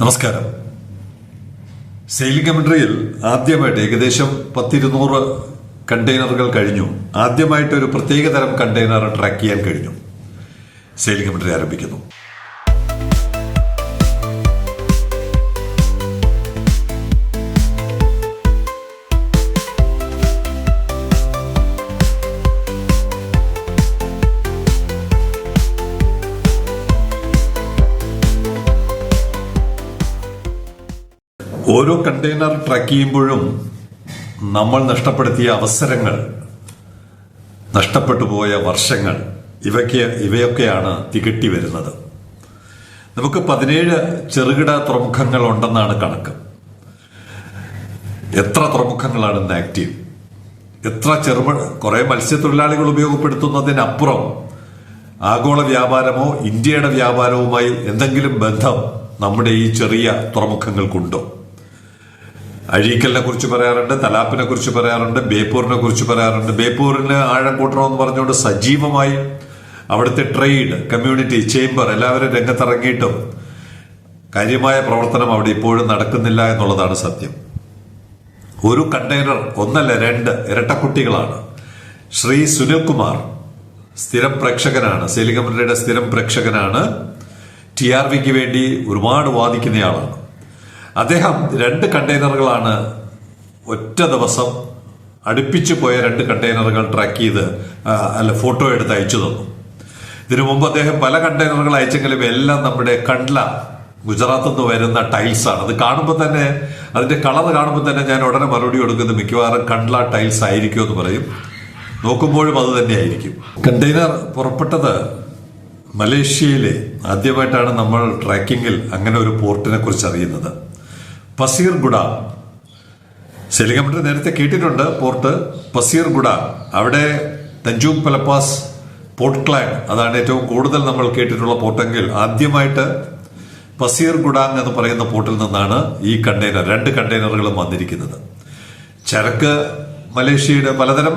നമസ്കാരം. സെയിലിംഗ് കമൻട്രിയിൽ ആദ്യമായിട്ട് ഏകദേശം പത്തിരുന്നൂറ് കണ്ടെയ്നറുകൾ കഴിഞ്ഞു. ആദ്യമായിട്ട് ഒരു പ്രത്യേക തരം കണ്ടെയ്നർ ട്രാക്ക് ചെയ്യാൻ കഴിഞ്ഞു. സെയിലിംഗ് കമൻട്രി ആരംഭിക്കുന്നു. ഓരോ കണ്ടെയ്നർ ട്രക്ക് ചെയ്യുമ്പോഴും നമ്മൾ നഷ്ടപ്പെടുത്തിയ അവസരങ്ങൾ നഷ്ടപ്പെട്ടു പോയ വർഷങ്ങൾ ഇവയ്ക്ക് ഇവയൊക്കെയാണ് തികട്ടി വരുന്നത്. നമുക്ക് പതിനേഴ് ചെറുകിട തുറമുഖങ്ങൾ ഉണ്ടെന്നാണ് കണക്ക്. എത്ര തുറമുഖങ്ങളാണ് ഇന്ന് ആക്റ്റീവ് എത്ര ചെറുപ കുറെ മത്സ്യത്തൊഴിലാളികൾ ഉപയോഗപ്പെടുത്തുന്നതിനപ്പുറം ആഗോള വ്യാപാരമോ ഇന്ത്യയുടെ വ്യാപാരവുമായി എന്തെങ്കിലും ബന്ധം നമ്മുടെ ഈ ചെറിയ തുറമുഖങ്ങൾക്കുണ്ടോ? അഴീക്കലിനെ കുറിച്ച് പറയാറുണ്ട് തലാപ്പിനെ കുറിച്ച് പറയാറുണ്ട് ബേപ്പൂരിനെ കുറിച്ച് പറയാറുണ്ട്. ബേപ്പൂരിന് ആഴം കൂട്ടണമെന്ന് പറഞ്ഞുകൊണ്ട് സജീവമായി അവിടുത്തെ ട്രേഡ് കമ്മ്യൂണിറ്റി ചേംബർ എല്ലാവരും രംഗത്തിറങ്ങിയിട്ടും കാര്യമായ പ്രവർത്തനം അവിടെ ഇപ്പോഴും നടക്കുന്നില്ല എന്നുള്ളതാണ് സത്യം. ഒരു കണ്ടെയ്നർ ഒന്നല്ല രണ്ട് ഇരട്ടക്കുട്ടികളാണ്. ശ്രീ സുനിൽകുമാർ സ്ഥിരം പ്രേക്ഷകനാണ് സെലികമറിയുടെ സ്ഥിരം പ്രേക്ഷകനാണ്. ടി ആർ വിക്ക് വേണ്ടി ഒരുപാട് വാദിക്കുന്നയാളാണ് അദ്ദേഹം രണ്ട് കണ്ടെയ്നറുകളാണ് ഒറ്റ ദിവസം അടുപ്പിച്ചു പോയ രണ്ട് കണ്ടെയ്നറുകൾ ട്രാക്ക് ചെയ്ത് അല്ല ഫോട്ടോ എടുത്ത് അയച്ചു തന്നു. ഇതിനു മുമ്പ് അദ്ദേഹം പല കണ്ടെയ്നറുകൾ അയച്ചെങ്കിലും എല്ലാം നമ്മുടെ കണ്ട്ല ഗുജറാത്തിൽ നിന്ന് വരുന്ന ടൈൽസാണ് അത് കാണുമ്പോൾ തന്നെ അതിന്റെ കളർ കാണുമ്പോൾ തന്നെ ഞാൻ ഉടനെ മറുപടി കൊടുക്കുന്നത് മിക്കവാറും കണ്ട്ല ടൈൽസ് ആയിരിക്കും എന്ന് പറയും. നോക്കുമ്പോഴും അത് തന്നെയായിരിക്കും. കണ്ടെയ്നർ പുറപ്പെട്ടത് മലേഷ്യയിലെ ആദ്യമായിട്ടാണ് നമ്മൾ ട്രാക്കിങ്ങിൽ അങ്ങനെ ഒരു പോർട്ടിനെ കുറിച്ച് അറിയുന്നത്. പസീർഗുഡ. സെലിഗമിറ്റർ നേരത്തെ കേട്ടിട്ടുണ്ട് പോർട്ട് പസീർഗുഡ. അവിടെ തഞ്ചൂക്ക് പലപ്പാസ് പോർട്ട് ക്ലാൻ അതാണ് ഏറ്റവും കൂടുതൽ നമ്മൾ കേട്ടിട്ടുള്ള പോർട്ടെങ്കിൽ ആദ്യമായിട്ട് പസീർ ഗുഡാങ് എന്ന് പറയുന്ന പോർട്ടിൽ നിന്നാണ് ഈ കണ്ടെയ്നർ രണ്ട് കണ്ടെയ്നറുകളും വന്നിരിക്കുന്നത്. ചരക്ക് മലേഷ്യയുടെ പലതരം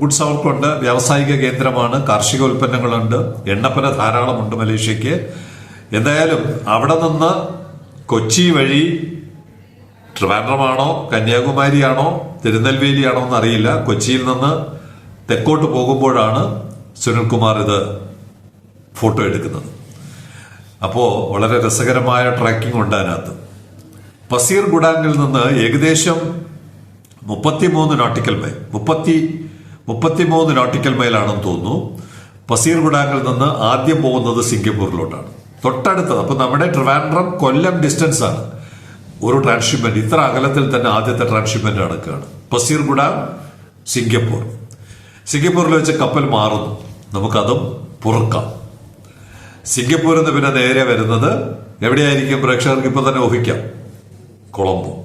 ഗുഡ്സ് അവർക്കുണ്ട്. വ്യാവസായിക കേന്ദ്രമാണ്. കാർഷിക ഉൽപ്പന്നങ്ങളുണ്ട്. എണ്ണപ്പന ധാരാളമുണ്ട് മലേഷ്യക്ക് എന്തായാലും അവിടെ നിന്ന് കൊച്ചി വഴി ട്രിവാൻഡ്രമാണോ കന്യാകുമാരിയാണോ തിരുനെൽവേലിയാണോ എന്ന് അറിയില്ല കൊച്ചിയിൽ നിന്ന് തെക്കോട്ട് പോകുമ്പോഴാണ് സുനിൽകുമാർ ഇത് ഫോട്ടോ എടുക്കുന്നത്. അപ്പോ വളരെ രസകരമായ ട്രാക്കിംഗ് ഉണ്ട് അതിനകത്ത്. പസീർ ഗുഡാങ്ങിൽ നിന്ന് ഏകദേശം മുപ്പത്തിമൂന്ന് നോട്ടിക്കൽ മൈൽ മുപ്പത്തി മുപ്പത്തിമൂന്ന് നോട്ടിക്കൽ മൈലാണെന്ന് തോന്നുന്നു. പസീർ ഗുഡാങ്ങിൽ നിന്ന് ആദ്യം പോകുന്നത് സിംഗപ്പൂരിലോട്ടാണ്. തൊട്ടടുത്തത് അപ്പൊ നമ്മുടെ ട്രിവാൻഡ്രം കൊല്ലം ഡിസ്റ്റൻസ് ആണ്. ഒരു ട്രാൻസ്ഷിപ്മെന്റ് ഇത്ര അകലത്തിൽ തന്നെ ആദ്യത്തെ ട്രാൻസ്ഷിപ്മെന്റ് നടക്കുകയാണ്. Pasir Gudang Singapore. സിംഗപ്പൂരിൽ വെച്ച് കപ്പൽ മാറുന്നു. നമുക്കതും പുറക്കാം. സിംഗപ്പൂരിൽ നിന്ന് പിന്നെ നേരെ വരുന്നത് എവിടെയായിരിക്കും? പ്രേക്ഷകർക്ക് ഇപ്പൊ തന്നെ ഊഹിക്കാം. കൊളംബോ.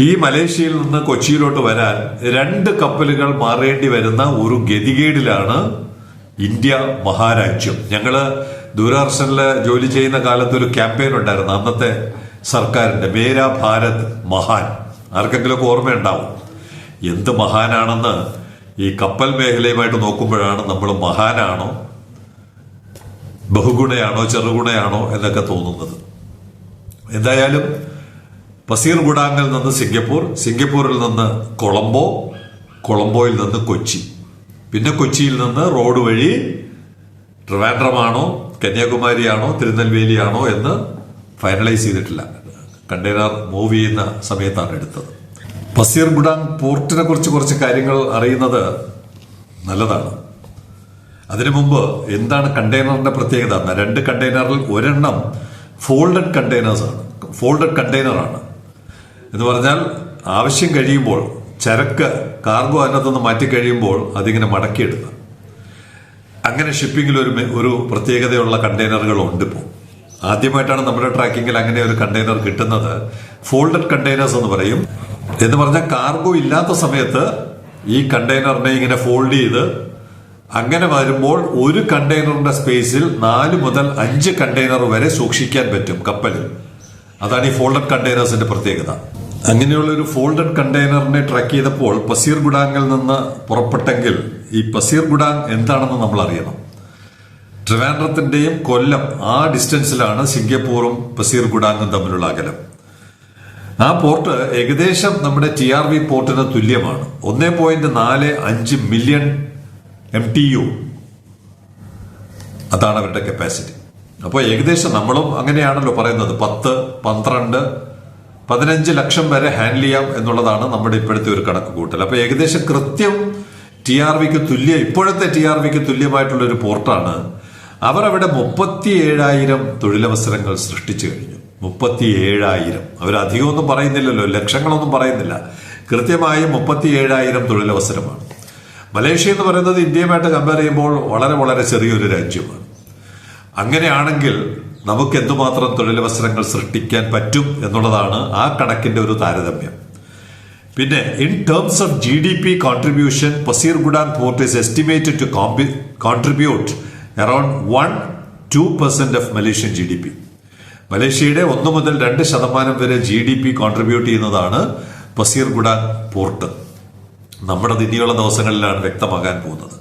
ഈ മലേഷ്യയിൽ നിന്ന് കൊച്ചിയിലോട്ട് വരാൻ രണ്ട് കപ്പലുകൾ മാറേണ്ടി വരുന്ന ഒരു ഗതികേടിലാണ് ഇന്ത്യ മഹാരാജ്യം. ഞങ്ങൾ ദൂരദർശനിൽ ജോലി ചെയ്യുന്ന കാലത്ത് ഒരു ക്യാമ്പയിൻ ഉണ്ടായിരുന്നു. അന്നത്തെ സർക്കാരിന്റെ മേരാ ഭാരത് മഹാൻ. ആർക്കെങ്കിലുമൊക്കെ ഓർമ്മയുണ്ടാവും. എന്ത് മഹാനാണെന്ന് ഈ കപ്പൽ മേഖലയുമായിട്ട് നോക്കുമ്പോഴാണ് നമ്മൾ മഹാനാണോ ബഹുഗുണയാണോ ചെറുഗുണയാണോ എന്നൊക്കെ തോന്നുന്നത്. എന്തായാലും പസീർ ഗുഡാങ്ങിൽ നിന്ന് സിംഗപ്പൂർ സിംഗപ്പൂരിൽ നിന്ന് കൊളംബോ കൊളംബോയിൽ നിന്ന് കൊച്ചി. പിന്നെ കൊച്ചിയിൽ നിന്ന് റോഡ് വഴി ട്രിവാൻഡ്രമാണോ കന്യാകുമാരിയാണോ തിരുനെൽവേലിയാണോ എന്ന് ഫൈനലൈസ് ചെയ്തിട്ടില്ല. കണ്ടെയ്നർ മൂവ് ചെയ്യുന്ന സമയത്താണ് എടുത്തത്. പസീർ ഗുഡാങ് പോർട്ടിനെ കുറിച്ച് കുറച്ച് കാര്യങ്ങൾ അറിയുന്നത് നല്ലതാണ്. അതിനു മുമ്പ് എന്താണ് കണ്ടെയ്നറിന്റെ പ്രത്യേകത? രണ്ട് കണ്ടെയ്നറിൽ ഒരെണ്ണം ഫോൾഡഡ് കണ്ടെയ്നേഴ്സ് ആണ്. ഫോൾഡഡ് കണ്ടെയ്നറാണ് എന്ന് പറഞ്ഞാൽ ആവശ്യം കഴിയുമ്പോൾ ചരക്ക് കാർഗോ അതിനകത്തുനിന്ന് മാറ്റി കഴിയുമ്പോൾ അതിങ്ങനെ മടക്കിയെടുക്കുക. അങ്ങനെ ഷിപ്പിങ്ങിൽ ഒരു ഒരു പ്രത്യേകതയുള്ള കണ്ടെയ്നറുകൾ ഉണ്ട് ഇപ്പോൾ ആദ്യമായിട്ടാണ് നമ്മുടെ ട്രാക്കിങ്ങിൽ അങ്ങനെ ഒരു കണ്ടെയ്നർ കിട്ടുന്നത്. ഫോൾഡഡ് കണ്ടെയ്നേഴ്സ് എന്ന് പറയും. എന്ന് പറഞ്ഞാൽ കാർഗോ ഇല്ലാത്ത സമയത്ത് ഈ കണ്ടെയ്നറിനെ ഇങ്ങനെ ഫോൾഡ് ചെയ്ത് അങ്ങനെ വരുമ്പോൾ ഒരു കണ്ടെയ്നറിന്റെ സ്പേസിൽ നാല് മുതൽ അഞ്ച് കണ്ടെയ്നർ വരെ സൂക്ഷിക്കാൻ പറ്റും കപ്പലിൽ. അതാണ് ഈ ഫോൾഡഡ് കണ്ടെയ്നേഴ്സിന്റെ പ്രത്യേകത. അങ്ങനെയുള്ള ഒരു ഫോൾഡഡ് കണ്ടെയ്നറിനെ ട്രാക്ക് ചെയ്തപ്പോൾ പസീർ ഗുഡാങ്ങിൽ നിന്ന് പുറപ്പെട്ടെങ്കിൽ ഈ പസീർ ഗുഡാങ് എന്താണെന്ന് നമ്മൾ അറിയണം ട്രിവാൻഡ്രത്തിന്റെയും കൊല്ലം ആ ഡിസ്റ്റൻസിലാണ് സിംഗപ്പൂറും ബസീർ ഗുഡാങ്ങും തമ്മിലുള്ള അകലം. ആ പോർട്ട് ഏകദേശം നമ്മുടെ ടി ആർ വി പോർട്ടിന് തുല്യമാണ്. ഒന്നേ പോയിന്റ് നാല് അഞ്ച് മില്യൺ എം ടി യു അതാണ് അവരുടെ കപ്പാസിറ്റി അപ്പോൾ ഏകദേശം നമ്മളും അങ്ങനെയാണല്ലോ പറയുന്നത്. പത്ത് പന്ത്രണ്ട് പതിനഞ്ച് ലക്ഷം വരെ ഹാൻഡിൽ ചെയ്യാം എന്നുള്ളതാണ് നമ്മുടെ ഇപ്പോഴത്തെ ഒരു കണക്ക് കൂട്ടൽ അപ്പോൾ ഏകദേശം കൃത്യം ടി ആർ വിക്ക് തുല്യ ഇപ്പോഴത്തെ ടി ആർ വിക്ക് തുല്യമായിട്ടുള്ള ഒരു പോർട്ടാണ് അവർ അവിടെ മുപ്പത്തി ഏഴായിരം തൊഴിലവസരങ്ങൾ സൃഷ്ടിച്ചു കഴിഞ്ഞു. മുപ്പത്തി ഏഴായിരം അവർ അധികമൊന്നും പറയുന്നില്ലല്ലോ ലക്ഷങ്ങളൊന്നും പറയുന്നില്ല. കൃത്യമായി മുപ്പത്തി ഏഴായിരം തൊഴിലവസരമാണ്. മലേഷ്യ എന്ന് പറയുന്നത് ഇന്ത്യയുമായിട്ട് കമ്പയർ ചെയ്യുമ്പോൾ വളരെ വളരെ ചെറിയൊരു രാജ്യമാണ്. അങ്ങനെയാണെങ്കിൽ നമുക്ക് എന്തുമാത്രം തൊഴിലവസരങ്ങൾ സൃഷ്ടിക്കാൻ പറ്റും എന്നുള്ളതാണ് ആ കണക്കിന്റെ ഒരു താരതമ്യം. പിന്നെ in terms of G D P contribution Pasir Gudang port is estimated to contribute around one to percent of Malaysian G D P മലേഷ്യയുടെ ഒന്ന് മുതൽ രണ്ട് ശതമാനം വരെ ജി ഡി പി കോൺട്രിബ്യൂട്ട് ചെയ്യുന്നതാണ് പസീർഗുഡ പോർട്ട്. നമ്മുടെ ഇനിയുള്ള ദിവസങ്ങളിലാണ് വ്യക്തമാകാൻ പോകുന്നത്.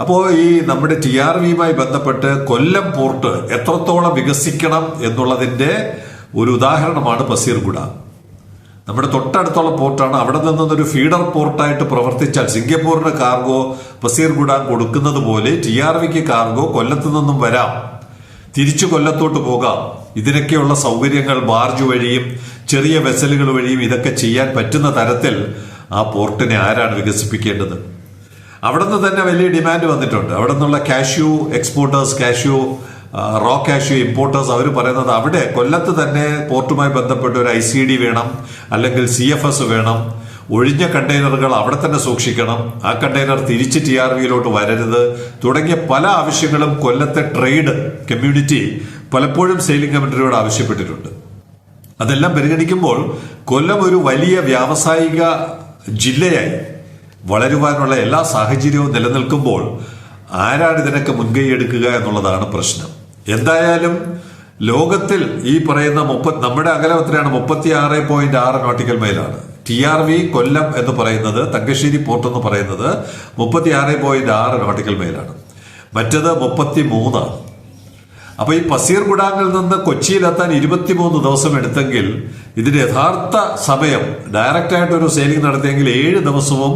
അപ്പോൾ ഈ നമ്മുടെ ടി ആർ വിയുമായി ബന്ധപ്പെട്ട് കൊല്ലം പോർട്ട് എത്രത്തോളം വികസിക്കണം എന്നുള്ളതിന്റെ ഒരു ഉദാഹരണമാണ് പസീർഗുഡ നമ്മുടെ തൊട്ടടുത്തുള്ള പോർട്ടാണ്. അവിടെ നിന്നൊരു ഫീഡർ പോർട്ടായിട്ട് പ്രവർത്തിച്ചാൽ സിംഗപ്പൂരിന്റെ കാർഗോ പസീർ ഗുഡാൻ കൊടുക്കുന്നത് പോലെ ടി ആർ വിക്ക് കാർഗോ കൊല്ലത്തു നിന്നും വരാം. തിരിച്ചു കൊല്ലത്തോട്ട് പോകാം. ഇതിനൊക്കെയുള്ള സൗകര്യങ്ങൾ ബാർജ് വഴിയും ചെറിയ വെസലുകൾ വഴിയും ഇതൊക്കെ ചെയ്യാൻ പറ്റുന്ന തരത്തിൽ ആ പോർട്ടിനെ ആരാണ് വികസിപ്പിക്കേണ്ടത്? അവിടെ നിന്ന് തന്നെ വലിയ ഡിമാൻഡ് വന്നിട്ടുണ്ട്. അവിടെ നിന്നുള്ള cashew exporters cashew raw cashew importers അവർ പറയുന്നത് അവിടെ കൊല്ലത്ത് തന്നെ പോർട്ടുമായി ബന്ധപ്പെട്ട ഒരു ഐ സി ഡി വേണം അല്ലെങ്കിൽ സി എഫ് എസ് വേണം ഒഴിഞ്ഞ കണ്ടെയ്നറുകൾ അവിടെ തന്നെ സൂക്ഷിക്കണം. ആ കണ്ടെയ്നർ തിരിച്ച് ടി ആർ വിയിലോട്ട് വരരുത്. തുടങ്ങിയ പല ആവശ്യങ്ങളും കൊല്ലത്തെ ട്രേഡ് കമ്മ്യൂണിറ്റി പലപ്പോഴും സെയിലിംഗ് കമ്മിറ്റിയോട് ആവശ്യപ്പെട്ടിട്ടുണ്ട്. അതെല്ലാം പരിഗണിക്കുമ്പോൾ കൊല്ലം ഒരു വലിയ വ്യാവസായിക ജില്ലയായി വളരുവാനുള്ള എല്ലാ സാഹചര്യവും നിലനിൽക്കുമ്പോൾ ആരാണ് ഇതിനൊക്കെ മുൻകൈ എടുക്കുക എന്നുള്ളതാണ് പ്രശ്നം. എന്തായാലും ലോകത്തിൽ ഈ പറയുന്ന മുപ്പത് നമ്മുടെ അകലം എത്രയാണ്? മുപ്പത്തി ആറ് പോയിന്റ് ആറ് നോട്ടിക്കൽ മൈലാണ് ടി ആർ വി കൊല്ലം എന്ന് പറയുന്നത് തങ്കശ്ശേരി പോർട്ട് എന്ന് പറയുന്നത് മുപ്പത്തി ആറ് പോയിന്റ് ആറ് നോട്ടിക്കൽ മൈലാണ് മറ്റത് മുപ്പത്തി മൂന്നാണ് അപ്പൊ ഈ പസീർ ഗുഡാങ്ങിൽ നിന്ന് കൊച്ചിയിലെത്താൻ ഇരുപത്തിമൂന്ന് ദിവസം എടുത്തെങ്കിൽ ഇതിന്റെ യഥാർത്ഥ സമയം ഡയറക്റ്റ് ആയിട്ട് ഒരു സെയിലിംഗ് നടത്തിയെങ്കിൽ ഏഴ് ദിവസവും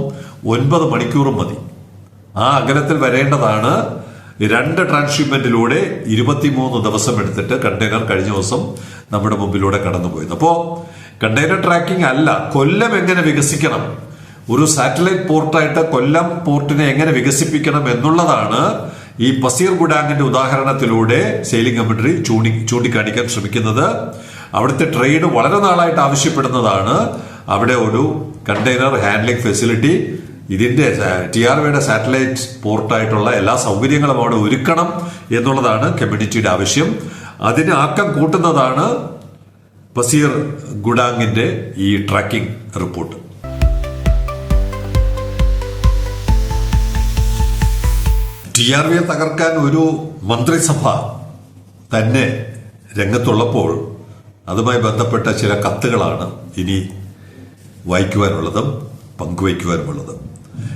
ഒൻപത് മണിക്കൂറും മതി. ആ അകലത്തിൽ വരേണ്ടതാണ് രണ്ട് ട്രാൻസ്ഷിപ്മെന്റിലൂടെ ഇരുപത്തിമൂന്ന് ദിവസം എടുത്തിട്ട് കണ്ടെയ്നർ കഴിഞ്ഞ ദിവസം നമ്മുടെ മുമ്പിലൂടെ കടന്നുപോയത്. അപ്പോ കണ്ടെയ്നർ ട്രാക്കിംഗ് അല്ല കൊല്ലം എങ്ങനെ വികസിക്കണം? ഒരു സാറ്റലൈറ്റ് പോർട്ടായിട്ട് കൊല്ലം പോർട്ടിനെ എങ്ങനെ വികസിപ്പിക്കണം എന്നുള്ളതാണ് ഈ പസീർ ഗുഡാങ്ങിന്റെ ഉദാഹരണത്തിലൂടെ സെയിലിംഗ് കമ്മിറ്റി ചൂണ്ടി ചൂണ്ടിക്കാണിക്കാൻ ശ്രമിക്കുന്നത്. അവിടുത്തെ ട്രേഡ് വളരെ നാളായിട്ട് ആവശ്യപ്പെടുന്നതാണ്. അവിടെ ഒരു കണ്ടെയ്നർ ഹാൻഡ്ലിംഗ് ഫെസിലിറ്റി ഇതിന്റെ ടി ആർ വിയുടെ സാറ്റലൈറ്റ് പോർട്ടായിട്ടുള്ള എല്ലാ സൗകര്യങ്ങളും അവിടെ ഒരുക്കണം എന്നുള്ളതാണ് കമ്മ്യൂണിറ്റിയുടെ ആവശ്യം. അതിന് ആക്കം കൂട്ടുന്നതാണ് പസീർ ഗുഡാങ്ങിന്റെ ഈ ട്രാക്കിംഗ് റിപ്പോർട്ട്. ടി ആർ വിയെ തകർക്കാൻ ഒരു മന്ത്രിസഭ തന്നെ രംഗത്തുള്ളപ്പോൾ അതുമായി ബന്ധപ്പെട്ട ചില കത്തുകളാണ് ഇനി വായിക്കുവാനുള്ളതും പങ്കുവയ്ക്കുവാനുമുള്ളതും.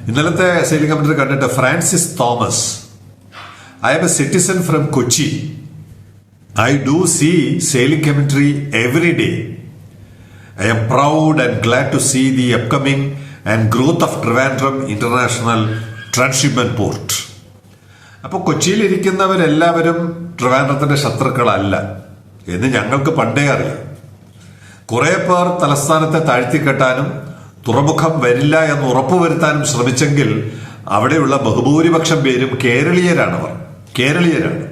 ഇന്നലത്തെ സെയിലിംഗ് കമ്മിറ്റി കണ്ടിട്ട് Francis Thomas I am a citizen from Kochi I do see sailing committee every day I am proud and glad to see the upcoming and growth of Trivandrum International Transshipment Port. അപ്പോൾ കൊച്ചിയിലിരിക്കുന്നവരെല്ലാവരും ട്രിവാൻഡ്രത്തിന്റെ ശത്രുക്കളല്ല എന്ന് ഞങ്ങൾക്ക് പണ്ടേ അറിയാം. കുറെ പേർ തലസ്ഥാനത്തെ താഴ്ത്തിക്കെട്ടാനും തുറമുഖം വരില്ല എന്ന് ഉറപ്പുവരുത്താനും ശ്രമിച്ചെങ്കിൽ അവിടെയുള്ള ബഹുഭൂരിപക്ഷം പേരും കേരളീയരാണവർ. കേരളീയരാണ്.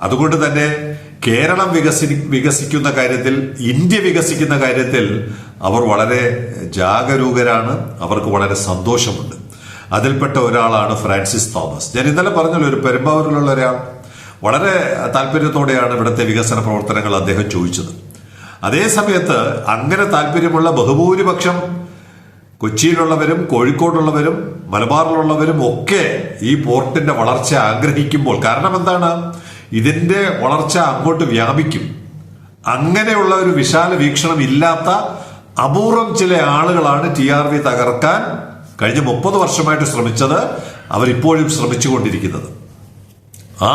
അതുകൊണ്ട് തന്നെ കേരളം വികസി വികസിക്കുന്ന കാര്യത്തിൽ ഇന്ത്യ വികസിക്കുന്ന കാര്യത്തിൽ അവർ വളരെ ജാഗരൂകരാണ് അവർക്ക് വളരെ സന്തോഷമുണ്ട്. അതിൽപ്പെട്ട ഒരാളാണ് ഫ്രാൻസിസ് തോമസ്. ഞാൻ ഇന്നലെ പറഞ്ഞല്ലോ ഒരു പെരുമ്പാവൂരിലുള്ള ഒരാൾ. വളരെ താല്പര്യത്തോടെയാണ് ഇവിടുത്തെ വികസന പ്രവർത്തനങ്ങൾ അദ്ദേഹം ചോദിച്ചത്. അതേ സമയത്ത് അങ്ങനെ താല്പര്യമുള്ള ബഹുഭൂരിപക്ഷം കൊച്ചിയിലുള്ളവരും കോഴിക്കോടുള്ളവരും മലബാറിലുള്ളവരും ഒക്കെ ഈ പോർട്ടിന്റെ വളർച്ച ആഗ്രഹിക്കുമ്പോൾ കാരണം എന്താണ്? ഇതിന്റെ വളർച്ച അങ്ങോട്ട് വ്യാപിക്കും. അങ്ങനെയുള്ള ഒരു വിശാല വീക്ഷണം ഇല്ലാത്ത അപൂർവം ചില ആളുകളാണ് ടി ആർ വി തകർക്കാൻ കഴിഞ്ഞ മുപ്പത് വർഷമായിട്ട് ശ്രമിച്ചത് അവരിപ്പോഴും ശ്രമിച്ചുകൊണ്ടിരിക്കുന്നത്. ആ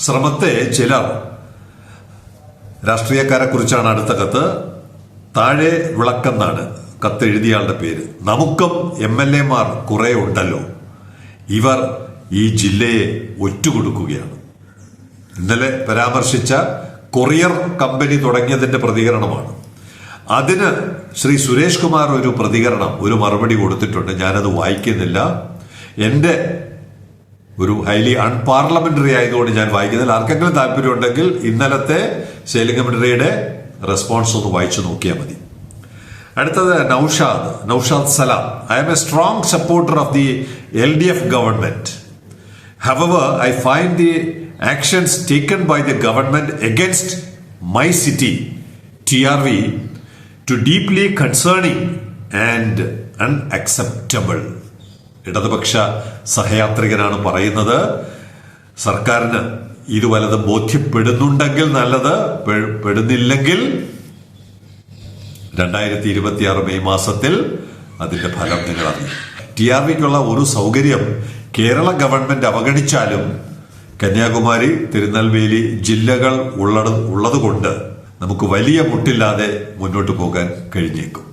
ശ്രമത്തെ ചിലർ രാഷ്ട്രീയക്കാരെ കുറിച്ചാണ് അടുത്ത കത്ത്. താഴെ വിളക്കെന്നാണ് കത്ത് എഴുതിയയാളുടെ പേര്. നമുക്കും എം എൽ എമാർ കുറെ ഉണ്ടല്ലോ. ഇവർ ഈ ജില്ലയെ ഒറ്റുകൊടുക്കുകയാണ്. ഇന്നലെ പരാമർശിച്ച കൊറിയർ കമ്പനി തുടങ്ങിയതിന്റെ പ്രതികരണമാണ്. അതിന് ശ്രീ സുരേഷ് കുമാർ ഒരു പ്രതികരണം ഒരു മറുപടി കൊടുത്തിട്ടുണ്ട്. ഞാനത് വായിക്കുന്നില്ല. എന്റെ ഒരു ഹൈലി അൺപാർലമെന്ററി ആയതുകൊണ്ട് ഞാൻ വായിക്കുന്നില്ല. ആർക്കെങ്കിലും താല്പര്യമുണ്ടെങ്കിൽ ഇന്നലത്തെ സെയിലിംഗ് കമ്മിറ്ററിയുടെ റെസ്പോൺസ് ഒന്ന് വായിച്ചു നോക്കിയാൽ മതി. അടുത്തത് Naushad Naushad Salam. I am a strong supporter of the L D F government However, I find the actions taken by the government against my city, TRV, to deeply concerning and unacceptable. ഇടതുപക്ഷ സഹയാത്രികനാണ് പറയുന്നത് സർക്കാരിന് ഇത് വലത് ബോധ്യപ്പെടുന്നുണ്ടെങ്കിൽ നല്ലത് പെടുന്നില്ലെങ്കിൽ രണ്ടായിരത്തി ഇരുപത്തിയാറ് May മാസത്തിൽ അതിന്റെ ഫലം നിങ്ങൾ അറിയും ടി ആർ വിക്കുള്ള ഒരു സൗകര്യം കേരള ഗവൺമെന്റ് അവഗണിച്ചാലും കന്യാകുമാരി തിരുനെൽവേലി ജില്ലകൾ ഉള്ളത് ഉള്ളതുകൊണ്ട് നമുക്ക് വലിയ മുട്ടില്ലാതെ മുന്നോട്ട് പോകാൻ കഴിഞ്ഞേക്കും.